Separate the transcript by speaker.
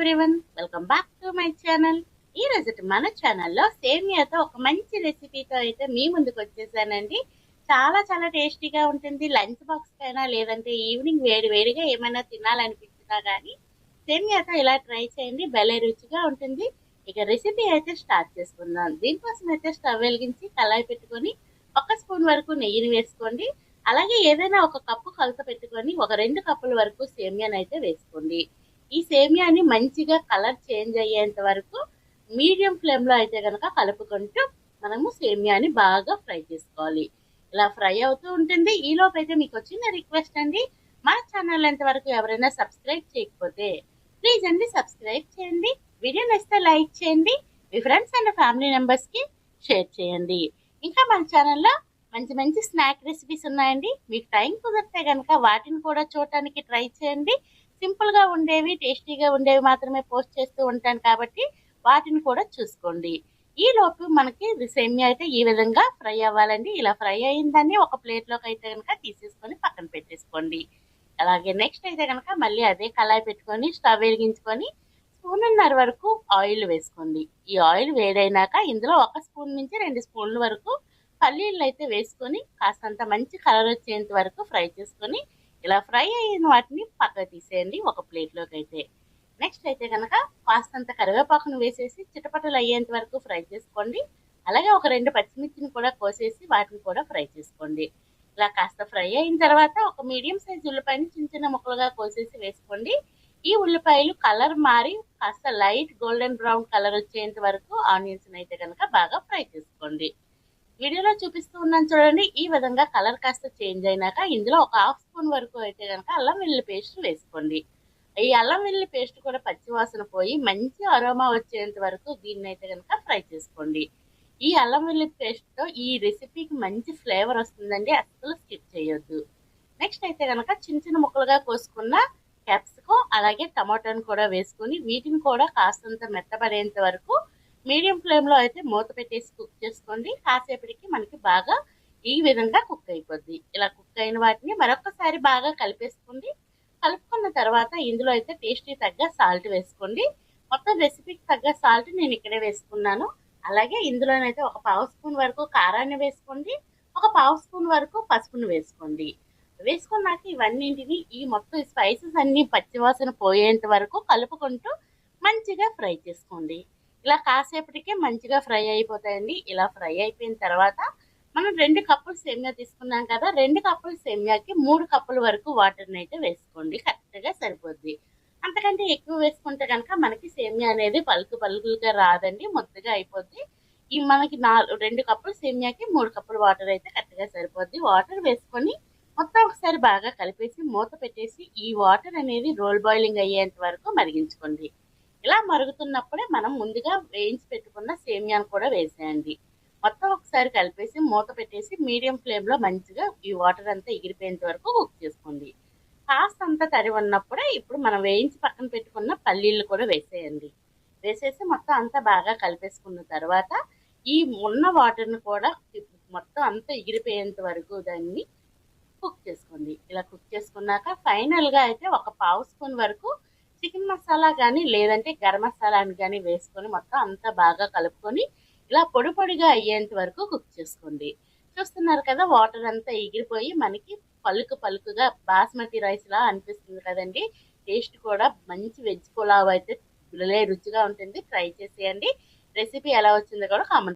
Speaker 1: Everyone welcome back to my channel ఈ రోజు మన ఛానల్లో సేమియాతో ఒక మంచి రెసిపీతో అయితే మీ ముందుకు వచ్చేసానండి. చాలా చాలా టేస్టీగా ఉంటుంది. లంచ్ బాక్స్ కైనా లేదంటే ఈవినింగ్ వేడి వేడిగా ఏమైనా తినాలనిపించినా కానీ సేమియాతో ఇలా ట్రై చేయండి. భలే రుచిగా ఉంటుంది. ఇక రెసిపీ అయితే స్టార్ట్ చేసుకుందాం. దీనికోసం అయితే స్టవ్ వెలిగించి కళాయి పెట్టుకొని ఒక స్పూన్ వరకు నెయ్యిని వేసుకోండి. అలాగే ఏదైనా ఒక కప్పు కలత పెట్టుకొని ఒక రెండు కప్పుల వరకు సేమియాని అయితే వేసుకోండి. ఈ సేమియాని మంచిగా కలర్ చేంజ్ అయ్యేంత వరకు మీడియం ఫ్లేమ్లో అయితే కనుక కలుపుకుంటూ మనము సేమియాని బాగా ఫ్రై చేసుకోవాలి. ఇలా ఫ్రై అవుతూ ఉంటుంది. ఈలోపు అయితే మీకు వచ్చిన రిక్వెస్ట్ అండి. మా ఛానల్ ఎంతవరకు ఎవరైనా సబ్స్క్రైబ్ చేయకపోతే ప్లీజ్ అండి సబ్స్క్రైబ్ చేయండి. వీడియో నచ్చితే లైక్ చేయండి. మీ ఫ్రెండ్స్ అండ్ ఫ్యామిలీ మెంబర్స్కి షేర్ చేయండి. ఇంకా మన ఛానల్లో మంచి మంచి స్నాక్ రెసిపీస్ ఉన్నాయండి. మీకు టైం కుదిరితే కనుక వాటిని కూడా చూడటానికి ట్రై చేయండి. సింపుల్గా ఉండేవి టేస్టీగా ఉండేవి మాత్రమే పోస్ట్ చేస్తూ ఉంటాను కాబట్టి వాటిని కూడా చూసుకోండి. ఈ లోపు మనకి సేమియా అయితే ఈ విధంగా ఫ్రై అవ్వాలండి. ఇలా ఫ్రై అయిందని ఒక ప్లేట్లోకి అయితే కనుక తీసేసుకొని పక్కన పెట్టేసుకోండి. అలాగే నెక్స్ట్ అయితే కనుక మళ్ళీ అదే కళాయి పెట్టుకొని స్టవ్ వెలిగించుకొని స్పూన్నర వరకు ఆయిల్ వేసుకోండి. ఈ ఆయిల్ వేడైనాక ఇందులో ఒక స్పూన్ నుంచి రెండు స్పూన్ల వరకు పల్లీలు అయితే వేసుకొని కాస్తంత మంచి కలర్ వచ్చేంత వరకు ఫ్రై చేసుకొని ఇలా ఫ్రై అయిన వాటిని పక్క తీసేయండి ఒక ప్లేట్లోకి అయితే. నెక్స్ట్ అయితే కనుక కాస్తంత కరివేపాకును వేసేసి చిటపటలు అయ్యేంత వరకు ఫ్రై చేసుకోండి. అలాగే ఒక రెండు పచ్చిమిర్చిని కూడా కోసేసి వాటిని కూడా ఫ్రై చేసుకోండి. ఇలా కాస్త ఫ్రై అయిన తర్వాత ఒక మీడియం సైజ్ ఉల్లిపాయని చిన్న చిన్న ముక్కలుగా కోసేసి వేసుకోండి. ఈ ఉల్లిపాయలు కలర్ మారి కాస్త లైట్ గోల్డెన్ బ్రౌన్ కలర్ వచ్చేంత వరకు ఆనియన్స్ అయితే కనుక బాగా ఫ్రై చేసుకోండి. వీడియోలో చూపిస్తూ ఉన్నాను చూడండి. ఈ విధంగా కలర్ కాస్త చేంజ్ అయినాక ఇందులో ఒక హాఫ్ స్పూన్ వరకు అయితే కనుక అల్లం వెల్లుల్లి పేస్ట్ వేసుకోండి. ఈ అల్లం వెల్లుల్లి పేస్ట్ కూడా పచ్చివాసన పోయి మంచి అరోమా వచ్చేంత వరకు దీన్ని అయితే కనుక ఫ్రై చేసుకోండి. ఈ అల్లం వెల్లుల్లి పేస్ట్తో ఈ రెసిపీకి మంచి ఫ్లేవర్ వస్తుందండి. అస్సలు స్కిప్ చేయొద్దు. నెక్స్ట్ అయితే కనుక చిన్న చిన్న ముక్కలుగా కోసుకున్న క్యాప్సికం అలాగే టమాటాను కూడా వేసుకొని వీటిని కూడా కాస్తంత మెత్తపడేంత వరకు మీడియం ఫ్లేమ్లో అయితే మూత పెట్టేసి కుక్ చేసుకోండి. కాసేపటికి మనకి బాగా ఈ విధంగా కుక్ అయిపోద్ది. ఇలా కుక్ అయిన వాటిని మరొకసారి బాగా కలిపేసుకోండి. కలుపుకున్న తర్వాత ఇందులో అయితే టేస్టీ తగ్గ సాల్ట్ వేసుకోండి. మొత్తం రెసిపీకి తగ్గ సాల్ట్ నేను ఇక్కడే వేసుకున్నాను. అలాగే ఇందులోనైతే ఒక పావు స్పూన్ వరకు కారాన్ని వేసుకోండి. ఒక పావు స్పూన్ వరకు పసుపును వేసుకోండి. వేసుకున్నాక ఇవన్నింటిని ఈ మొత్తం స్పైసెస్ అన్ని పచ్చివాసన పోయేంత వరకు కలుపుకుంటూ మంచిగా ఫ్రై చేసుకోండి. ఇలా కాసేపటికే మంచిగా ఫ్రై అయిపోతాయండి. ఇలా ఫ్రై అయిపోయిన తర్వాత మనం రెండు కప్పులు సేమియా తీసుకున్నాం కదా రెండు కప్పులు సేమియాకి మూడు కప్పుల వరకు వాటర్ని అయితే వేసుకోండి. కరెక్ట్గా సరిపోద్ది. అంతకంటే ఎక్కువ వేసుకుంటే కనుక మనకి సేమియా అనేది పలుకు పలుకులుగా రాదండి మొత్తగా అయిపోద్ది. ఈ మనకి నాలుగు రెండు కప్పులు సేమియాకి మూడు కప్పులు వాటర్ అయితే కరెక్ట్గా సరిపోద్ది. వాటర్ వేసుకొని మొత్తం ఒకసారి బాగా కలిపేసి మూత పెట్టేసి ఈ వాటర్ అనేది రోల్ బాయిలింగ్ అయ్యేంత వరకు మరిగించుకోండి. ఇలా మరుగుతున్నప్పుడే మనం ముందుగా వేయించి పెట్టుకున్న సేమియాను కూడా వేసేయండి. మొత్తం ఒకసారి కలిపేసి మూత పెట్టేసి మీడియం ఫ్లేమ్లో మంచిగా ఈ వాటర్ అంతా ఎగిరిపోయేంత వరకు కుక్ చేసుకోండి. కాస్త అంతా తరి ఉన్నప్పుడే ఇప్పుడు మనం వేయించి పక్కన పెట్టుకున్న పల్లీలు కూడా వేసేయండి. వేసేసి మొత్తం అంతా బాగా కలిపేసుకున్న తర్వాత ఈ ఉన్న వాటర్ని కూడా మొత్తం అంతా ఎగిరిపోయేంత వరకు దాన్ని కుక్ చేసుకోండి. ఇలా కుక్ చేసుకున్నాక ఫైనల్గా అయితే ఒక పావు స్పూన్ వరకు చికెన్ మసాలా కానీ లేదంటే గరం మసాలాని కానీ వేసుకొని మొత్తం అంతా బాగా కలుపుకొని ఇలా పొడి పొడిగా అయ్యేంత వరకు కుక్ చేసుకోండి. చూస్తున్నారు కదా వాటర్ అంతా ఎగిరిపోయి మనకి పలుకు పలుకుగా బాస్మతి రైస్ లా అనిపిస్తుంది కదండి. టేస్ట్ కూడా మంచి వెజ్ పులావ్ అయితే రుచిగా ఉంటుంది. ట్రై చేసేయండి. రెసిపీ ఎలా వచ్చిందో కూడా కామెంట్